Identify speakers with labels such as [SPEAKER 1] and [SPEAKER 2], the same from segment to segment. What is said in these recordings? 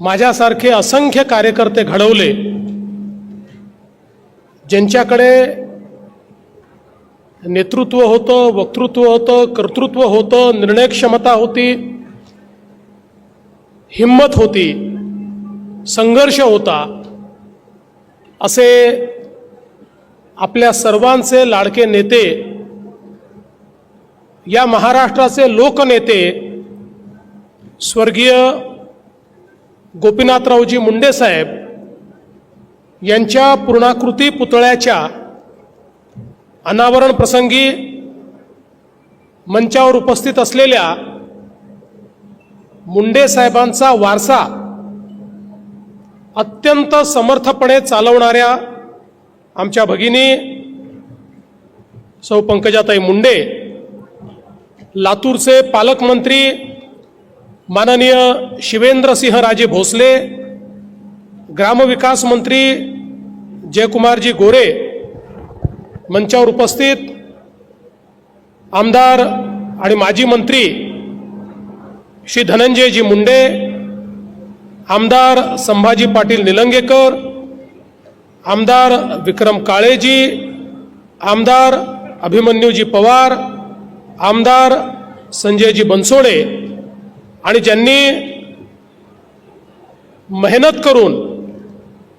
[SPEAKER 1] माझ्यासारखे असंख्य कार्यकर्ते घडवले ज्यांच्याकडे नेतृत्व होतं वक्तृत्व होतं कर्तृत्व होतं निर्णय क्षमता होती हिंमत होती संघर्ष होता असे आपल्या सर्वांचे लाडके नेते या महाराष्ट्राचे लोकनेते स्वर्गीय गोपीनाथरावजी मुंडे साहेब यांच्या पूर्णाकृती पुतळ्याच्या अनावरण प्रसंगी मंचावर उपस्थित असलेल्या मुंडे साहेबांचा वारसा अत्यंत समर्थपणे चालवणाऱ्या आमच्या भगिनी सौ पंकजाताई मुंडे लातूरचे पालकमंत्री माननीय शिवेंद्रसिंहराजे भोसले ग्रामविकास मंत्री जयकुमारजी गोरे मंचावर उपस्थित आमदार आणि माजी मंत्री श्री धनंजयजी मुंडे आमदार संभाजी पाटील निलंगेकर आमदार विक्रम काळेजी आमदार अभिमन्यूजी पवार आमदार संजयजी बनसोडे आणि ज्यांनी मेहनत करून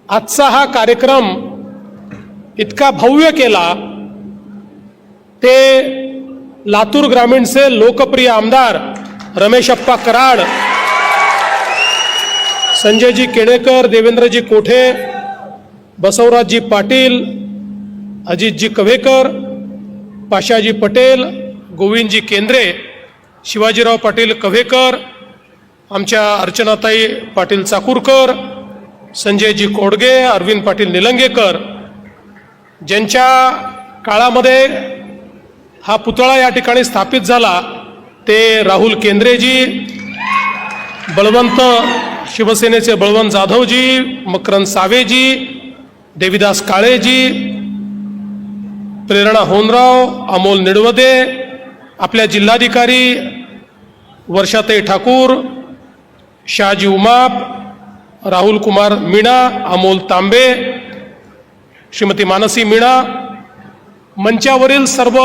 [SPEAKER 1] आजचा हा कार्यक्रम इतका भव्य केला ते लातूर ग्रामीणचे लोकप्रिय आमदार रमेशप्पा कराड संजयजी केडेकर देवेंद्रजी कोठे बसवराजजी पाटील अजितजी कव्हेकर पाशाजी पटेल गोविंदजी केंद्रे शिवाजीराव पाटील कव्हेकर आमच्या अर्चनाताई पाटील चाकूरकर संजयजी कोडगे अरविंद पाटील निलंगेकर ज्यांच्या काळामध्ये हा पुतळा या ठिकाणी स्थापित झाला ते राहुल केंद्रेजी बळवंत शिवसेनेचे बळवंत जाधवजी मकरंद सावेजी देविदास काळेजी प्रेरणा होनराव अमोल निडवदे आपल्या जिल्हाधिकारी वर्षाताई ठाकूर शहाजी उमाप राहुल कुमार मीणा अमोल तांबे श्रीमती मानसी मीणा मंचावरील सर्व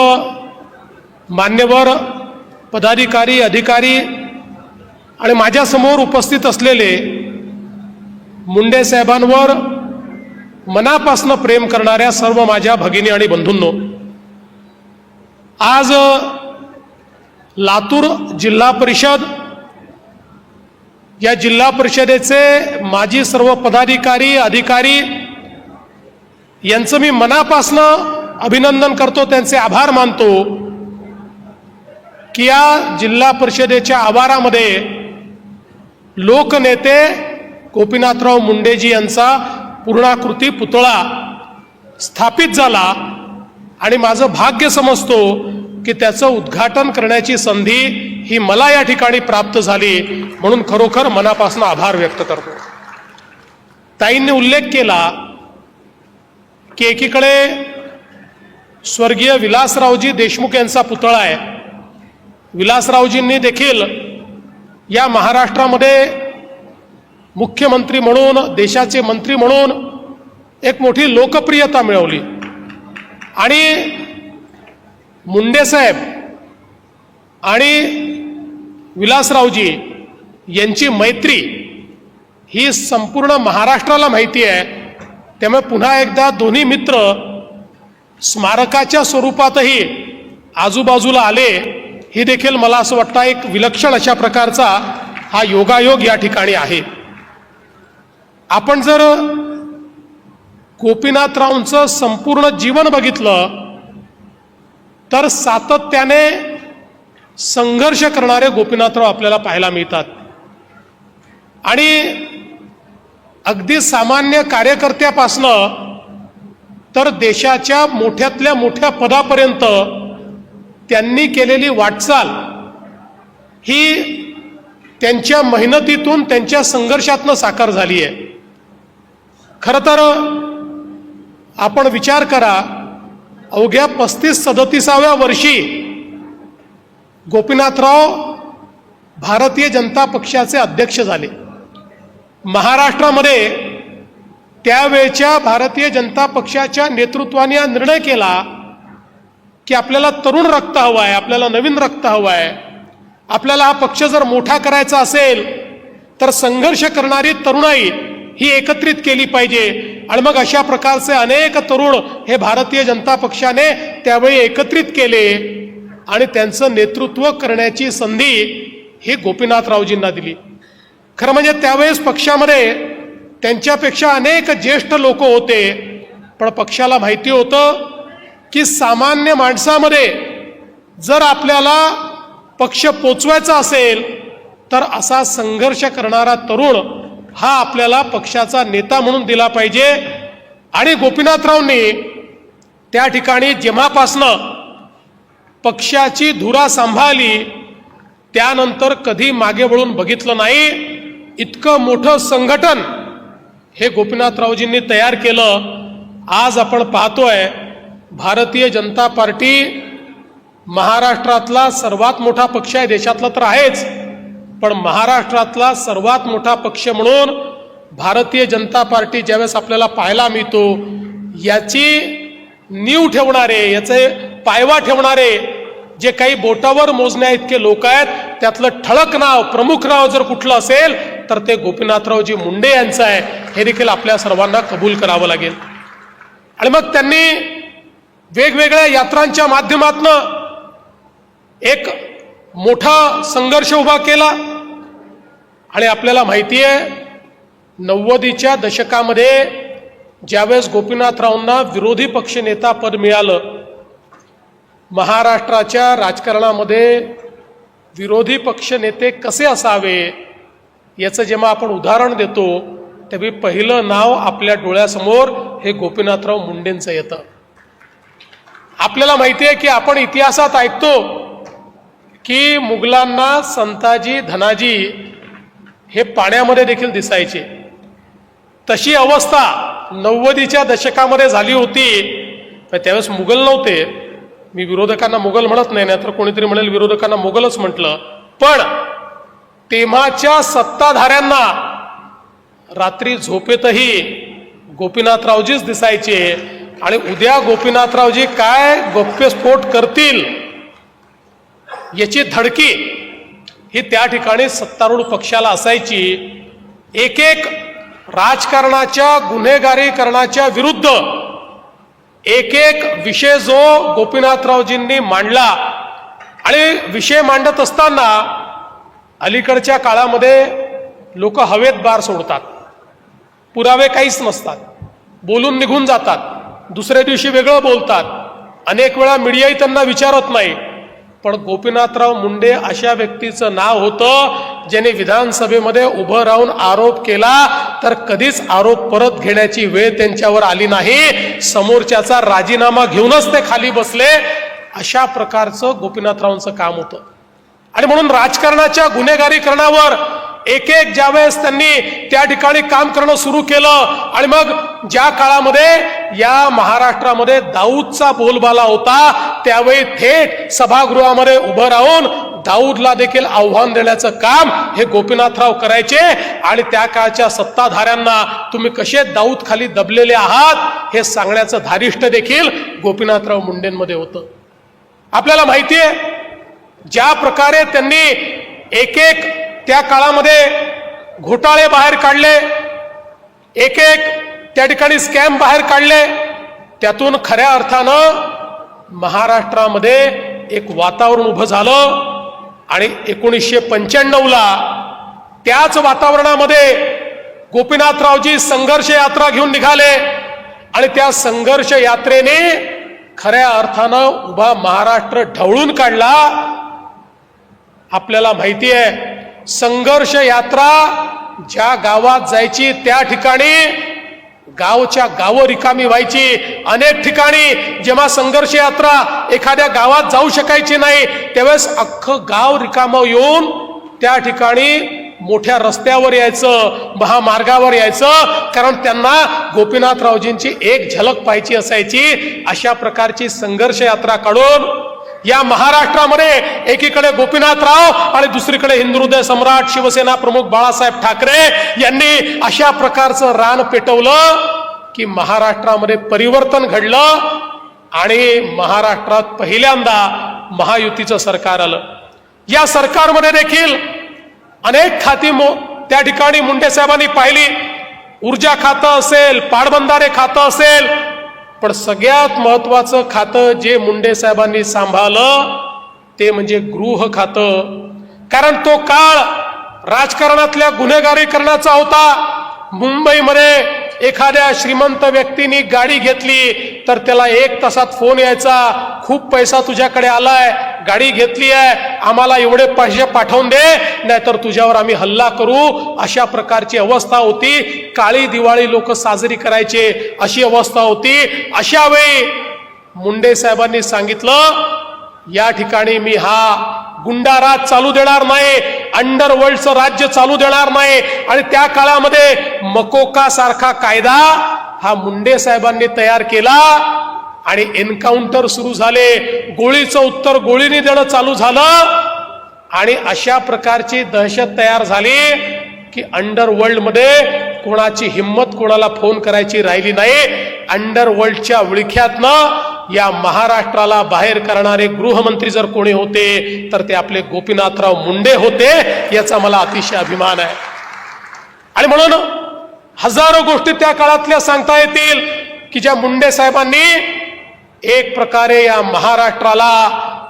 [SPEAKER 1] मान्यवर पदाधिकारी अधिकारी आणि माझ्यासमोर उपस्थित असलेले मुंडे साहेबांवर मनापासनं प्रेम करणाऱ्या सर्व माझ्या भगिनी आणि बंधूंनो आज लातूर जिल्हा परिषद या जिल्हा परिषदेचे माजी सर्व पदाधिकारी अधिकारी यांचं मी मनापासनं अभिनंदन करतो त्यांचे आभार मानतो की या जिल्हा परिषदेच्या आवारामध्ये लोकनेते गोपीनाथराव मुंडेजी यांचा पूर्णाकृती पुतळा स्थापित झाला. आणि माझं भाग्य समजतो की त्याचं उद्घाटन करण्याची संधी ही मला या ठिकाणी प्राप्त झाली म्हणून खरोखर मनापासून आभार व्यक्त करतो. ताईंनी उल्लेख केला की एकीकडे स्वर्गीय विलासरावजी देशमुख यांचा पुतळा आहे. विलासरावजींनी देखील या महाराष्ट्रामध्ये मुख्यमंत्री म्हणून देशाचे मंत्री म्हणून एक मोठी लोकप्रियता मिळवली. आणि मुंडे साहेब आणि विलासरावजी यांची मैत्री ही संपूर्ण महाराष्ट्राला माहिती आहे. त्यामुळे पुन्हा एकदा दोन्ही मित्र स्मारकाच्या स्वरूपातही आजूबाजूला आले ही देखील मला असं वाटतं एक विलक्षण अशा प्रकारचा हा योगायोग या ठिकाणी आहे. आपण जर गोपीनाथरावांचं संपूर्ण जीवन बघितलं तर सातत्याने संघर्ष करणारे गोपीनाथराव आपल्याला पाहायला मिळतात. आणि अगदी सामान्य कार्यकर्त्यापासनं तर देशाच्या मोठ्यातल्या मोठ्या पदापर्यंत त्यांनी केलेली वाटचाल ही त्यांच्या मेहनतीतून त्यांच्या संघर्षातनं साकार झाली आहे खरं तर आपण विचार करा अवघ्या पस्तीस सदतीसाव्या वर्षी गोपीनाथराव भारतीय जनता पक्षाचे अध्यक्ष झाले. महाराष्ट्रामध्ये त्यावेळच्या भारतीय जनता पक्षाच्या नेतृत्वाने हा निर्णय केला की आपल्याला तरुण रक्त हवं आहे आपल्याला नवीन रक्त हवं आहे. आपल्याला हा पक्ष जर मोठा करायचा असेल तर संघर्ष करणारी तरुणाई ही एकत्रित केली पाहिजे. आणि मग अशा प्रकारचे अनेक तरुण हे भारतीय जनता पक्षाने त्यावेळी एकत्रित केले. आणि त्यांचं नेतृत्व करण्याची संधी ही गोपीनाथरावजींना दिली. खरं म्हणजे त्यावेळेस पक्षामध्ये त्यांच्यापेक्षा अनेक ज्येष्ठ लोक होते. पण पक्षाला माहिती होतं की सामान्य माणसामध्ये जर आपल्याला पक्ष पोचवायचा असेल तर असा संघर्ष करणारा तरुण हा आपल्याला पक्षाचा नेता म्हणून दिला पाहिजे. आणि गोपीनाथरावनी त्या ठिकाणी जेव्हापासनं पक्षाची धुरा सांभाळली त्यानंतर कधी मागे वळून बघितलं नाही. इतकं मोठं संघटन हे गोपीनाथरावजींनी तयार केलं. आज आपण पाहतोय भारतीय जनता पार्टी महाराष्ट्रातला सर्वात मोठा पक्ष आहे देशातला तर आहेच. पण महाराष्ट्रातला सर्वात मोठा पक्ष म्हणून भारतीय जनता पार्टी ज्यावेळेस आपल्याला पाहायला मिळतो याची नीव ठेवणारे याचे पायवा ठेवणारे जे काही बोटावर मोजण्या इतके लोक आहेत त्यातलं ठळक नाव प्रमुख नाव जर कुठलं असेल तर ते गोपीनाथरावजी मुंडे यांचं आहे. हे देखील आपल्या सर्वांना कबूल करावं लागेल. आणि मग त्यांनी वेगवेगळ्या यात्रांच्या माध्यमातनं एक मोठा संघर्ष उभा केला. आणि आपल्याला माहिती आहे नव्वदीच्या दशकामध्ये ज्यावेळेस गोपीनाथरावांना विरोधी पक्षनेता पद मिळालं महाराष्ट्राच्या राजकारणामध्ये विरोधी पक्षनेते कसे असावे याचं जेव्हा आपण उदाहरण देतो तेव्हा पहिलं नाव आपल्या डोळ्यासमोर हे गोपीनाथराव मुंडेंचं येतं. आपल्याला माहिती आहे की आपण इतिहासात ऐकतो की मुघलांना संताजी धनाजी हे पाण्यामध्ये देखील दिसायचे. तशी अवस्था नव्वदीच्या दशकामध्ये झाली होती. पण त्यावेळेस मुघल नव्हते. मी विरोधकांना मुघल म्हणत नाही नाहीतर कोणीतरी म्हणेल विरोधकांना मुघलच म्हटलं. पण तेव्हाच्या सत्ताधाऱ्यांना रात्री झोपेतही गोपीनाथरावजीच दिसायचे. आणि उद्या गोपीनाथरावजी काय गौप्यस्फोट करतील याची धडकी ही त्या ठिकाणी सत्तारूढ पक्षाला असायची. एक एक राजकारणाच्या गुन्हेगारीकरणाच्या विरुद्ध एक एक विषय जो गोपीनाथरावजींनी मांडला आणि विषय मांडत असताना अलीकडच्या काळामध्ये लोक हवेत बार सोडतात. पुरावे काहीच नसतात. बोलून निघून जातात. दुसऱ्या दिवशी वेगळं बोलतात. अनेक वेळा मीडियाही त्यांना विचारत नाही. पण गोपीनाथराव मुंडे अशा व्यक्तीचं नाव होतं ज्याने विधानसभेमध्ये उभं राहून आरोप केला तर कधीच आरोप परत घेण्याची वेळ त्यांच्यावर आली नाही. समोरच्याचा राजीनामा घेऊनच ते खाली बसले. अशा प्रकारचं गोपीनाथरावांचं काम होतं. आणि म्हणून राजकारणाच्या गुन्हेगारीकरणावर एक एक ज्यावेळेस त्यांनी त्या ठिकाणी काम करणं सुरू केलं आणि मग ज्या काळामध्ये या महाराष्ट्रामध्ये दाऊदचा बोलबाला होता त्यावेळी थेट सभागृहामध्ये उभं राहून दाऊदला देखील आव्हान देण्याचं काम हे गोपीनाथराव करायचे. आणि त्या काळच्या सत्ताधाऱ्यांना तुम्ही कसे दाऊद खाली दबलेले आहात हे सांगण्याचं धारिष्ट देखील गोपीनाथराव मुंडेंमध्ये होतं. आपल्याला माहिती आहे ज्या प्रकारे त्यांनी एक एक त्या काळामध्ये घोटाळे बाहेर काढले. एक एक त्या ठिकाणी स्कॅम बाहेर काढले. त्यातून खऱ्या अर्थानं महाराष्ट्रामध्ये एक वातावरण उभं झालं आणि एकोणीसशे पंच्याण्णवला त्याच वातावरणामध्ये गोपीनाथरावजी संघर्ष यात्रा घेऊन निघाले आणि त्या संघर्ष यात्रेने खऱ्या अर्थानं उभा महाराष्ट्र ढवळून काढला. आपल्याला माहिती आहे संघर्ष यात्रा ज्या गावात जायची त्या ठिकाणी गावच्या गावं रिकामी व्हायची. अनेक ठिकाणी जेव्हा संघर्ष यात्रा एखाद्या गावात जाऊ शकायची नाही त्यावेळेस अख्खं गाव रिकामं येऊन त्या ठिकाणी मोठ्या रस्त्यावर यायचं महामार्गावर यायचं. कारण त्यांना गोपीनाथरावजींची एक झलक पाहायची असायची. अशा प्रकारची संघर्ष यात्रा काढून या महाराष्ट्रामध्ये एकीकडे गोपीनाथराव आणि दुसरीकडे हिंदुहृदय सम्राट शिवसेना प्रमुख बाळासाहेब ठाकरे यांनी अशा प्रकारचं रान पेटवलं की महाराष्ट्रामध्ये परिवर्तन घडलं आणि महाराष्ट्रात पहिल्यांदा महायुतीचं सरकार आलं. या सरकारमध्ये देखील अनेक खाती मो त्या ठिकाणी मुंडे साहेबांनी पाहिली. ऊर्जा खातं असेल पाटबंधारे खातं असेल पण सगळ्यात महत्वाचं खातं जे मुंडे साहेबांनी सांभाळलं ते म्हणजे गृह खातं. कारण तो काळ राजकारणातल्या गुन्हेगारीकरणाचा होता. मुंबईमध्ये एखाद्या श्रीमंत व्यक्तीने गाडी घेतली तर त्याला एक तासात फोन यायचा खूप पैसा तुझ्याकडे आलाय गाडी घेतली आहे आम्हाला एवढे पैसे पाठवून दे नाहीतर तुझ्यावर आम्ही हल्ला करू. अशा प्रकारची अवस्था होती. काळी दिवाळी लोक साजरी करायचे अशी अवस्था होती. अशा वेळी मुंडे साहेबांनी सांगितलं या ठिकाणी मी हा गुंडाराज चालू देणार नाही अंडरवर्ल्डचं राज्य चालू देणार नाही. आणि त्या काळामध्ये मकोका सारखा कायदा हा मुंडे साहेबांनी तयार केला आणि एन्काउंटर सुरू झाले. गोळीचं उत्तर गोळीने देणं चालू झालं. आणि अशा प्रकारची दहशत तयार झाली की अंडरवर्ल्डमध्ये कोणाची हिंमत कोणाला फोन करायची राहिली नाही. अंडरवर्ल्डच्या विळख्यातनं या महाराष्ट्राला बाहेर करणारे गृहमंत्री जर कोणी होते तर ते आपले गोपीनाथराव मुंडे होते याचा मला अतिशय अभिमान आहे. आणि म्हणून हजारो गोष्टी त्या काळातल्या सांगता येतील की ज्या मुंडे साहेबांनी एक प्रकारे या महाराष्ट्राला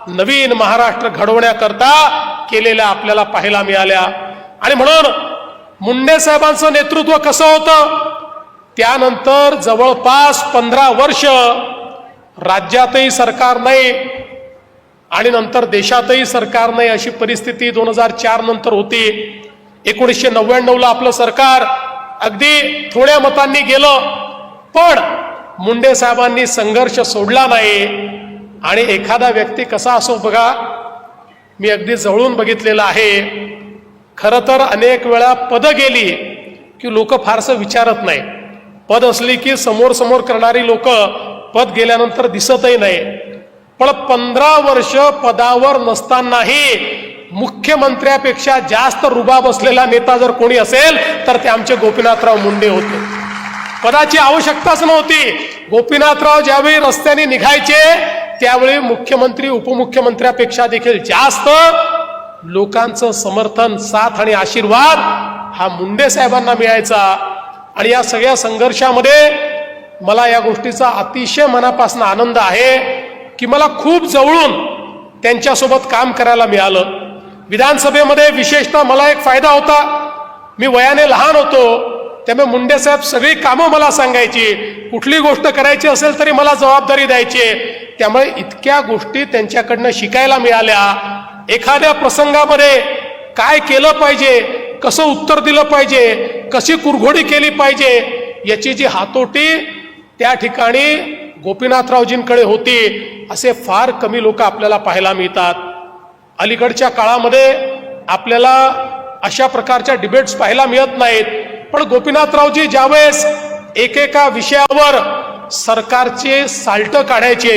[SPEAKER 1] नवीन महाराष्ट्र घडवण्याकरता केलेल्या आपल्याला पाहायला मिळाल्या. आणि म्हणून मुंडे साहेबांचं नेतृत्व कसं होतं? त्यानंतर जवळपास पंधरा वर्ष राज्यातही सरकार नाही आणि नंतर देशातही सरकार नाही अशी परिस्थिती दोन हजार चार नंतर होती. एकोणीसशे नव्याण्णवला आपलं सरकार अगदी थोड्या मतांनी गेलं पण मुंडे साहेबांनी संघर्ष सोडला नाही. आणि एखादा व्यक्ती कसा असो बघा मी अगदी जवळून बघितलेलं आहे. खरं तर अनेक वेळा पदं गेली की लोक फारसं विचारत नाही. पद असली की समोर समोर करणारी लोक पद गेल्यानंतर दिसतही नाही. पण पंधरा वर्ष पदावर नसतानाही मुख्यमंत्र्यापेक्षा जास्त रुबाब असलेला नेता जर कोणी असेल तर ते आमचे गोपीनाथराव मुंडे होते. पदाची आवश्यकताच नव्हती. गोपीनाथराव ज्यावेळी रस्त्याने निघायचे त्यावेळी मुख्यमंत्री उपमुख्यमंत्र्यापेक्षा देखील जास्त लोकांचं समर्थन साथ आणि आशीर्वाद हा मुंडे साहेबांना मिळायचा. आणि या सगळ्या संघर्षामध्ये मला या गोष्टीचा अतिशय मनापासून आनंद आहे की मला खूप जवळून त्यांच्यासोबत काम करायला मिळालं. विधानसभेमध्ये विशेषतः मला एक फायदा होता. मी वयाने लहान होतो. त्यामुळे मुंडे साहेब सगळी कामं मला सांगायची. कुठली गोष्ट करायची असेल तरी मला जबाबदारी द्यायची. त्यामुळे इतक्या गोष्टी त्यांच्याकडनं शिकायला मिळाल्या. एखाद्या प्रसंगामध्ये काय केलं पाहिजे कसं उत्तर दिलं पाहिजे कशी कुरघोडी केली पाहिजे याची जी हातोटी त्या ठिकाणी गोपीनाथरावजींकडे होती. असे फार कमी लोक आपल्याला पाहायला मिळतात. अलीकडच्या काळामध्ये आपल्याला अशा प्रकारच्या डिबेट्स पाहायला मिळत नाहीत. पण गोपीनाथरावजी ज्यावेळेस एकेका विषयावर सरकारचे साल्ट काढायचे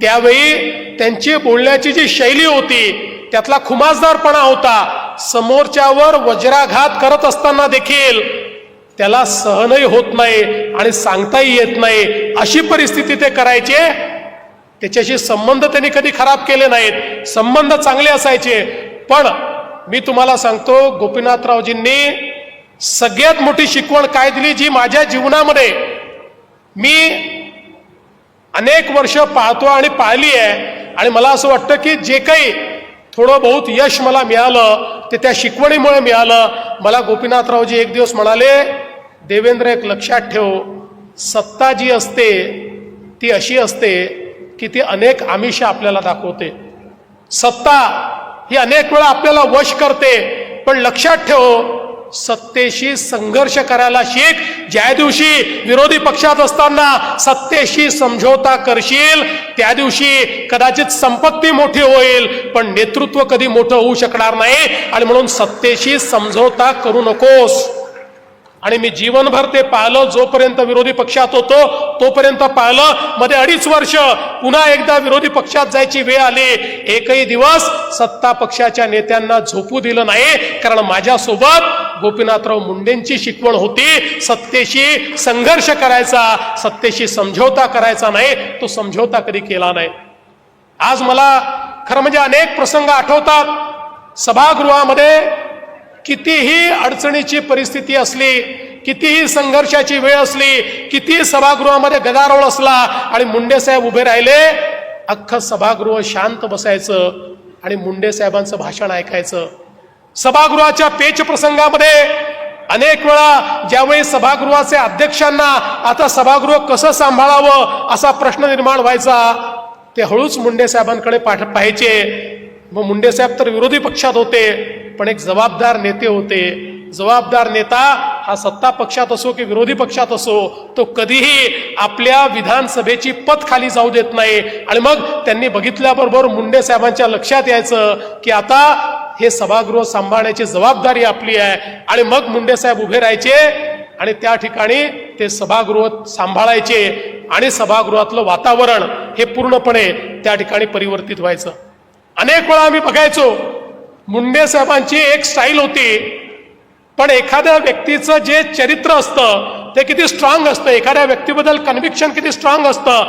[SPEAKER 1] त्यावेळी त्यांची बोलण्याची जी शैली होती त्यातला खुमासदारपणा होता. समोरच्यावर वज्राघात करत असताना देखील त्याला सहनही होत नाही आणि सांगताही येत नाही. अशी परिस्थिती ते करायचे. त्याच्याशी संबंध त्यांनी कधी खराब केले नाहीत. संबंध चांगले असायचे. पण मी तुम्हाला सांगतो गोपीनाथरावजींनी सगळ्यात मोठी शिकवण काय दिली जी माझ्या जीवनामध्ये मी अनेक वर्ष पाहतो आणि पाळली आहे. आणि मला असं वाटतं की जे काही थोडं बहुत यश मला मिळालं ते त्या शिकवणीमुळे मिळालं. मला गोपीनाथरावजी एक दिवस म्हणाले देवेंद्र एक लक्षात ठेव सत्ता जी असते ती अशी असते की ती अनेक आमिष आपल्याला दाखवते. सत्ता ही अनेक वेळा आपल्याला वश करते पण लक्षात ठेव सत्तेशी संघर्ष करायला शिक. ज्या दिवशी विरोधी पक्षात असताना सत्तेशी समझोता करशील त्या दिवशी कदाचित संपत्ती मोठी होईल पण नेतृत्व कधी मोठं होऊ शकणार नाही. आणि म्हणून सत्तेशी समझोता करू नकोस. आणि मी जीवनभर ते पाहिलं जोपर्यंत विरोधी पक्षात होतो तोपर्यंत पाहिलं. मध्ये अडीच वर्ष पुन्हा एकदा विरोधी पक्षात जायची वेळ आली. एकही दिवस सत्ता पक्षाच्या नेत्यांना झोपू दिलं नाही. कारण माझ्यासोबत गोपीनाथराव मुंडेंची शिकवण होती. सत्तेशी संघर्ष करायचा सत्तेशी समझोता करायचा नाही तो समझोता कधी केला नाही. आज मला खरं म्हणजे अनेक प्रसंग आठवतात. सभागृहामध्ये कितीही अडचणीची परिस्थिती असली कितीही संघर्षाची वेळ असली कितीही सभागृहामध्ये गदारोळ असला आणि मुंडेसाहेब उभे राहिले अख्खं सभागृह शांत बसायचं आणि मुंडे साहेबांचं भाषण ऐकायचं. सभागृहाच्या पेच प्रसंगामध्ये अनेक वेळा ज्यावेळी सभागृहाचे अध्यक्षांना आता सभागृह कसं सांभाळावं असा प्रश्न निर्माण व्हायचा ते हळूच मुंडे साहेबांकडे पाठ पाहायचे. मग मुंडेसाहेब तर विरोधी पक्षात होते. पण एक जबाबदार नेते होते. जबाबदार नेता हा सत्ता पक्षात असो की विरोधी पक्षात असो तो कधीही आपल्या विधानसभेची पत खाली जाऊ देत नाही. आणि मग त्यांनी बघितल्याबरोबर मुंडे साहेबांच्या लक्षात यायचं की आता हे सभागृह सांभाळण्याची जबाबदारी आपली आहे. आणि मग मुंडे साहेब उभे राहायचे आणि त्या ठिकाणी ते सभागृह सांभाळायचे आणि सभागृहातलं वातावरण हे पूर्णपणे त्या ठिकाणी परिवर्तित व्हायचं. अनेक वेळा आम्ही बघायचो मुंडे साहेबांची एक स्टाईल होती. पण एखाद्या व्यक्तीचं जे चरित्र असतं ते किती स्ट्रॉंग असतं. एखाद्या व्यक्तीबद्दल कन्व्हिक्शन किती स्ट्रॉंग असतं.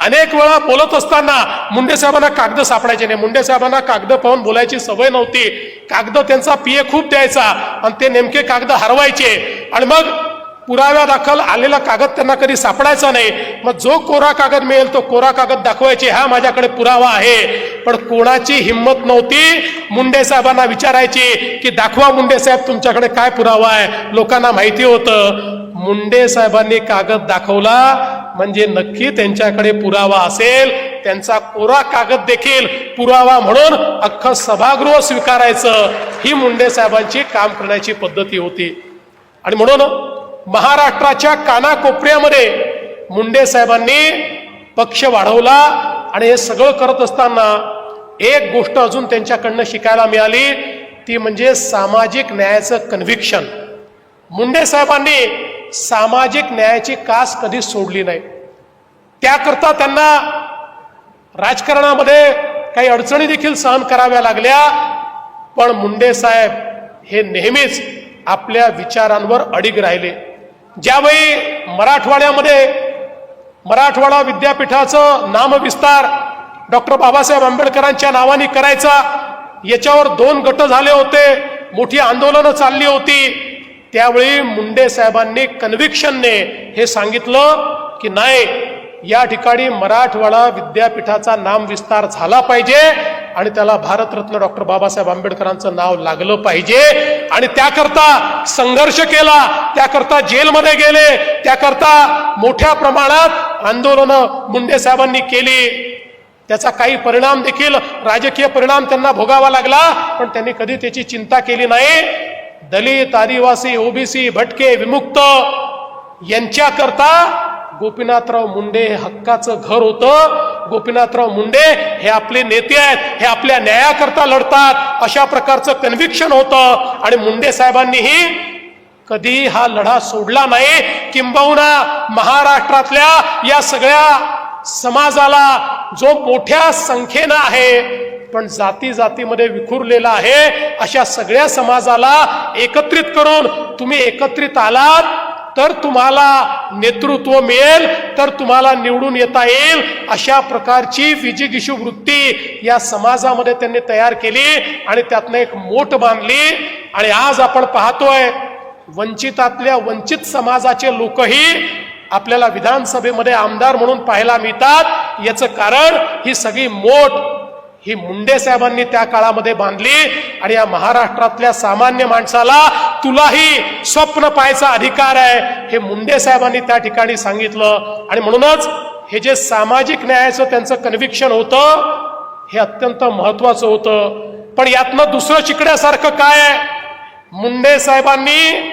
[SPEAKER 1] अनेक वेळा बोलत असताना मुंडे साहेबांना कागद सापडायचे नाही. मुंडे साहेबांना कागद पाहून बोलायची सवय नव्हती. कागद त्यांचा पिए खूप द्यायचा. आणि ते नेमके कागद हरवायचे. आणि मग पुराव्या दाखल आलेला कागद त्यांना कधी सापडायचा नाही. मग जो कोरा कागद मिळेल तो कोरा कागद दाखवायचे हा माझ्याकडे पुरावा आहे. पण कोणाची हिंमत नव्हती मुंडे साहेबांना विचारायची की दाखवा मुंडे साहेब तुमच्याकडे काय पुरावा आहे? लोकांना माहिती होतं. मुंडे साहेबांनी कागद दाखवला म्हणजे नक्की त्यांच्याकडे पुरावा असेल. त्यांचा कोरा कागद देखील पुरावा म्हणून अख्खं सभागृह स्वीकारायचं. ही मुंडे साहेबांची काम करण्याची पद्धती होती. आणि म्हणून महाराष्ट्राच्या कानाकोपऱ्यामध्ये मुंडे साहेबांनी पक्ष वाढवला आणि हे सगळं करत असताना एक गोष्ट अजून त्यांच्याकडनं शिकायला मिळाली ती म्हणजे सामाजिक न्यायाचं कन्व्हिक्शन मुंडे साहेबांनी सामाजिक न्यायाची कास कधी सोडली नाही. त्याकरता त्यांना राजकारणामध्ये काही अडचणी देखील सहन कराव्या लागल्या पण मुंडे साहेब हे नेहमीच आपल्या विचारांवर अडीग राहिले. ज्यावेळी मराठवाड्यामध्ये मराठवाडा विद्यापीठाचं नामविस्तार डॉक्टर बाबासाहेब आंबेडकरांच्या नावाने करायचा याच्यावर दोन गट झाले होते मोठी आंदोलनं चालली होती. त्यावेळी मुंडे साहेबांनी कन्व्हिक्शनने हे सांगितलं की नाही या ठिकाणी मराठवाडा विद्यापीठाचा नामविस्तार झाला पाहिजे. आणि त्याला भारतरत्न डॉक्टर बाबासाहेब आंबेडकरांचं नाव लागलं पाहिजे. आणि त्याकरता संघर्ष केला त्याकरता जेलमध्ये गेले त्याकरता मोठ्या प्रमाणात आंदोलनं मुंडे साहेबांनी केली. त्याचा काही परिणाम देखील राजकीय परिणाम त्यांना भोगावा लागला पण त्यांनी कधी त्याची चिंता केली नाही. दलित आदिवासी ओबीसी भटके विमुक्त यांच्याकरता गोपीनाथराव मुंडे हक्काचं घर होतं. गोपीनाथराव मुंडे हे आपले नेते आहेत हे आपल्या न्यायाकरता लढतात. अशा प्रकारचं कन्व्हिक्शन होतं. आणि मुंडे साहेबांनीही कधी हा लढा सोडला नाही. किंबहुना महाराष्ट्रातल्या या सगळ्या समाजाला जो मोठ्या संख्येनं आहे पण जाती जातीमध्ये विखुरलेला आहे अशा सगळ्या समाजाला एकत्रित करून तुम्ही एकत्रित आलात. तर तुम्हाला नेतृत्व मिळेल तर तुम्हाला निवडून येता येईल. अशा प्रकारची विजिगिशू वृत्ती या समाजामध्ये त्यांनी तयार केली आणि त्यातनं एक मोठ बांधली. आणि आज आपण पाहतोय वंचितातल्या वंचित समाजाचे लोकही आपल्याला विधानसभेमध्ये आमदार म्हणून पाहायला मिळतात. याचं कारण ही सगळी मोठ ही मुंडे साहेबांनी त्या काळामध्ये बांधली आणि या महाराष्ट्रातल्या सामान्य माणसाला तुलाही स्वप्न पाहायचा अधिकार आहे हे मुंडे साहेबांनी त्या ठिकाणी सांगितलं. आणि म्हणूनच हे जे सामाजिक न्यायाचं त्यांचं कन्व्हिक्शन होतं हे अत्यंत महत्वाचं होतं. पण यातनं दुसरं शिकण्यासारखं काय? आहे मुंडे साहेबांनी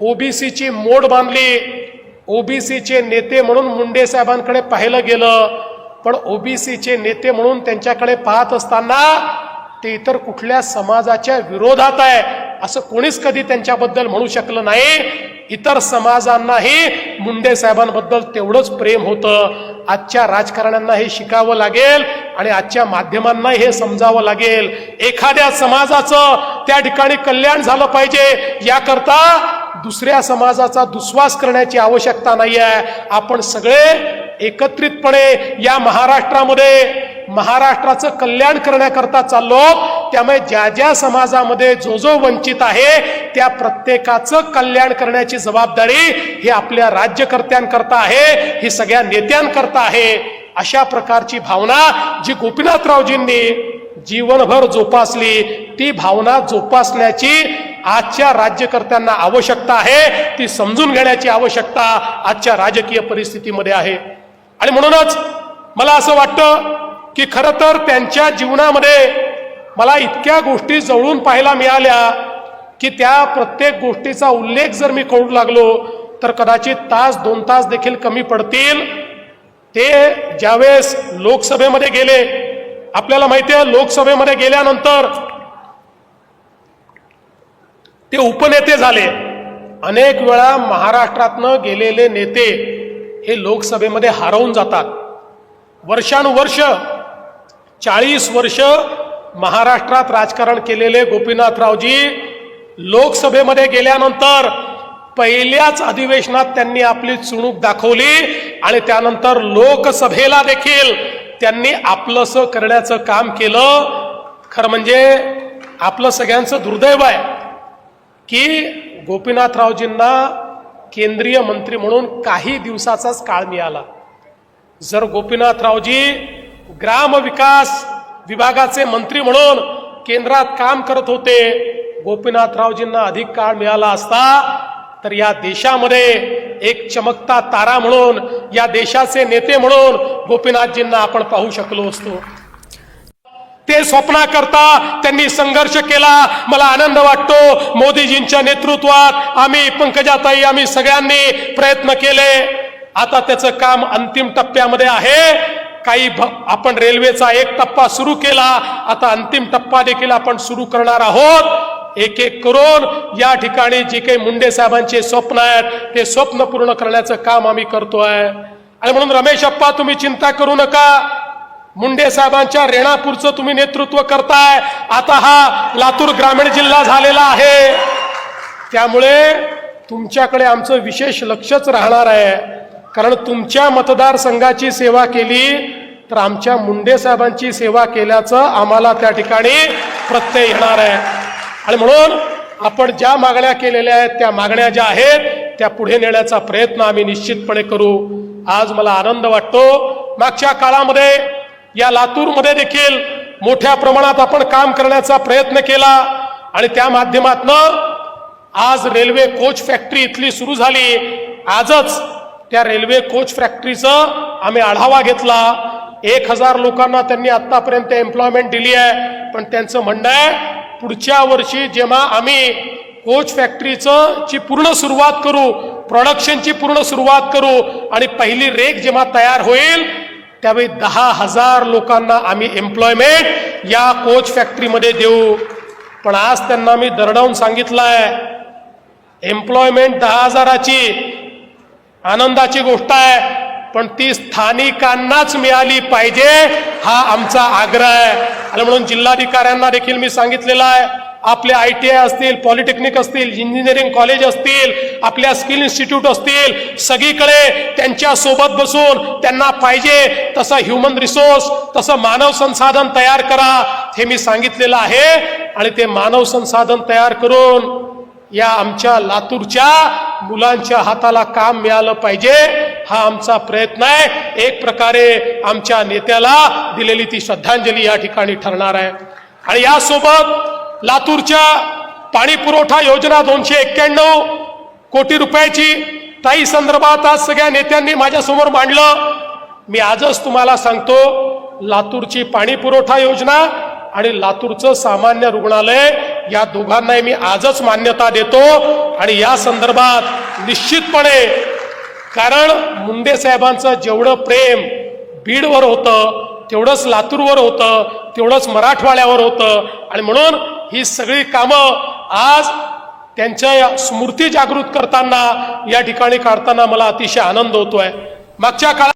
[SPEAKER 1] ओबीसीची मोड बांधली. ओबीसीचे नेते म्हणून मुंडे साहेबांकडे पाहिलं गेलं. पण ओबीसीचे नेते म्हणून त्यांच्याकडे पाहत असताना ते इतर कुठल्या समाजाच्या विरोधात आहे असं कोणीच कधी त्यांच्याबद्दल म्हणू शकलं नाही. इतर समाजांनाही मुंडे साहेबांबद्दल तेवढंच प्रेम होतं. आजच्या राजकारण्यांना हे शिकावं लागेल आणि आजच्या माध्यमांना हे समजावं लागेल. एखाद्या समाजाचं त्या ठिकाणी कल्याण झालं पाहिजे याकरता दुसऱ्या समाजाचा दुस्वास करण्याची आवश्यकता नाही आहे आपण सगळे एकत्रितपणे या महाराष्ट्रामध्ये महाराष्ट्राचं कल्याण करण्याकरता चाललो. त्यामुळे ज्या ज्या समाजामध्ये जो जो वंचित आहे त्या प्रत्येकाचं कल्याण करण्याची जबाबदारी ही आपल्या राज्यकर्त्यांकरता आहे ही सगळ्या नेत्यांकरता आहे. अशा प्रकारची भावना जी गोपीनाथरावजींनी जीवनभर जोपासली ती भावना जोपासण्याची आजच्या राज्यकर्त्यांना आवश्यकता आहे ती समजून घेण्याची आवश्यकता आजच्या राजकीय परिस्थितीमध्ये आहे. आणि म्हणूनच मला असं वाटतं की खरं तर त्यांच्या जीवनामध्ये मला इतक्या गोष्टी जवळून पाहायला मिळाल्या की त्या प्रत्येक गोष्टीचा उल्लेख जर मी करू लागलो तर कदाचित तास दोन तास देखील कमी पडतील. ते ज्यावेळेस लोकसभेमध्ये गेले आपल्याला माहिती आहे लोकसभेमध्ये गेल्यानंतर ते उपनेते झाले. अनेक वेळा महाराष्ट्रातनं गेलेले नेते हे लोकसभेमध्ये हरवून जातात. वर्षानुवर्ष चाळीस वर्ष महाराष्ट्रात राजकारण केलेले गोपीनाथरावजी लोकसभेमध्ये गेल्यानंतर पहिल्याच अधिवेशनात त्यांनी आपली चुणूक दाखवली आणि त्यानंतर लोकसभेला देखील त्यांनी आपलंसं करण्याचं काम केलं. खरं म्हणजे आपलं सगळ्यांचं दुर्दैव आहे. की गोपीनाथरावजींना केंद्रीय मंत्री म्हणून काही दिवसाचाच काळ मिळाला. जर गोपीनाथरावजी ग्रामविकास विभागाचे मंत्री म्हणून केंद्रात काम करत होते गोपीनाथरावजींना अधिक काळ मिळाला असता तर या देशामध्ये एक चमकता तारा म्हणून या देशाचे नेते म्हणून गोपीनाथजींना आपण पाहू शकलो असतो. ते स्वप्नाकरता त्यांनी संघर्ष केला. मला आनंद वाटतो मोदीजींच्या नेतृत्वात आम्ही पंकजाताई आम्ही सगळ्यांनी प्रयत्न केले. आता त्याचं काम अंतिम टप्प्यामध्ये आहे. काही भ- आपण रेल्वेचा एक टप्पा सुरू केला. आता अंतिम टप्पा देखील आपण सुरू करणार आहोत. एक एक करून या ठिकाणी जे काही मुंडे साहेबांचे स्वप्न आहेत ते स्वप्न पूर्ण करण्याचं काम आम्ही करतोय. आणि म्हणून रमेश अप्पा तुम्ही चिंता करू नका. मुंडे साहेबांच्या रेणापूरचं तुम्ही नेतृत्व करताय. आता हा लातूर ग्रामीण जिल्हा झालेला आहे. त्यामुळे तुमच्याकडे आमचं विशेष लक्षच राहणार आहे. कारण तुमच्या मतदारसंघाची सेवा केली तर आमच्या मुंडे साहेबांची सेवा केल्याचं आम्हाला त्या ठिकाणी प्रत्यय येणार आहे. आणि म्हणून आपण ज्या मागण्या केलेल्या आहेत त्या मागण्या ज्या आहेत त्या पुढे नेण्याचा प्रयत्न आम्ही निश्चितपणे करू. आज मला आनंद वाटतो. मागच्या काळामध्ये या लातूरमध्ये देखील मोठ्या प्रमाणात आपण काम करण्याचा प्रयत्न केला आणि त्या माध्यमातनं आज रेल्वे कोच फॅक्टरी इथली सुरू झाली. आजच त्या रेल्वे कोच फॅक्टरीचं आम्ही आढावा घेतला. एक हजार लोकांना त्यांनी आतापर्यंत एम्प्लॉयमेंट दिली आहे. पण त्यांचं म्हणणं आहे पुढच्या वर्षी जेव्हा आम्ही कोच फॅक्टरीचं ची पूर्ण सुरुवात करू प्रोडक्शनची पूर्ण सुरुवात करू आणि पहिली रेक जेव्हा तयार होईल त्यावेळी दहा हजार लोकांना आम्ही एम्प्लॉयमेंट या कोच फॅक्टरीमध्ये देऊ. पण आज त्यांना मी दरडावून सांगितलं आहे एम्प्लॉयमेंट दहा हजाराची आनंदाची गोष्ट आहे पण ती स्थानिकांनाच मिळाली पाहिजे हा आमचा आग्रह आहे. आणि म्हणून जिल्हाधिकाऱ्यांना देखील मी सांगितलेला आहे आपले आय टी आय असतील पॉलिटेक्निक असतील इंजिनिअरिंग कॉलेज असतील आपल्या स्किल इन्स्टिट्यूट असतील सगळीकडे त्यांच्यासोबत बसून त्यांना पाहिजे तसं ह्युमन रिसोर्स तसं मानव संसाधन तयार करा हे मी सांगितलेलं आहे. आणि ते मानव संसाधन तयार करून या आमच्या लातूरच्या मुलांच्या हाताला काम मिळालं पाहिजे हा आमचा प्रयत्न आहे. एक प्रकारे आमच्या नेत्याला दिलेली ती श्रद्धांजली या ठिकाणी ठरणार आहे. आणि यासोबत लातूरच्या पाणी पुरवठा योजना दोनशे एक्क्याण्णव कोटी रुपयाची ताई संदर्भात आज सगळ्या नेत्यांनी माझ्यासमोर मांडलं. मी आजच तुम्हाला सांगतो लातूरची पाणी पुरवठा योजना आणि लातूरचं सामान्य रुग्णालय या दोघांनाही मी आजच मान्यता देतो. आणि या संदर्भात निश्चितपणे कारण मुंडे साहेबांचं जेवढं प्रेम बीडवर होतं तेवढंच लातूरवर होतं तेवढंच मराठवाड्यावर होतं. आणि म्हणून ही सगळी कामं आज त्यांच्या या स्मृती जागृत करताना या ठिकाणी काढताना मला अतिशय आनंद होतोय. मागच्या काळात